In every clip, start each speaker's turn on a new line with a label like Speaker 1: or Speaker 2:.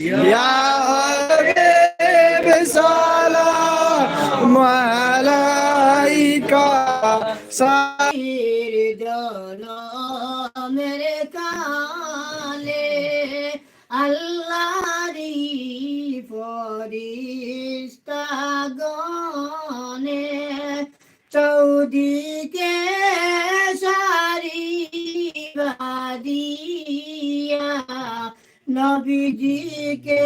Speaker 1: يا حبيب سلام عليك
Speaker 2: পীর জনমের কালে আল্লাহরি ফরিস্তা গনে চৌদিকে সারি বাদিয়া नबी के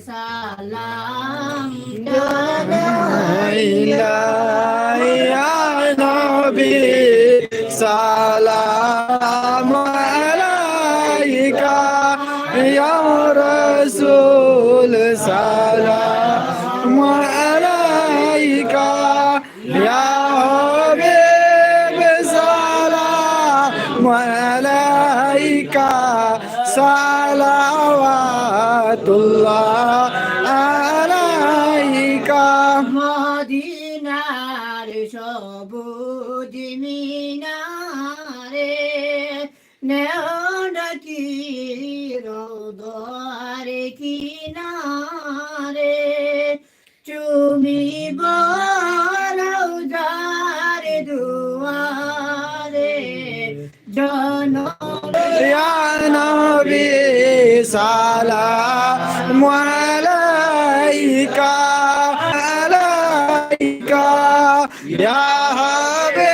Speaker 2: सलाम
Speaker 1: नबी सलाम अलैका या रसूल सलाम अलैका या हबीब सलाम अलैका সালাওয়াতুল্লাহ আলাইকা
Speaker 2: মদিনার সবুজ মিনারে নেওডাকি রোদরে কিনারে চুমি বলাউজার দুয়ারে জন
Speaker 1: Yeah. নবী সালাম আলাইকা আলাইকা ইয়া হাবি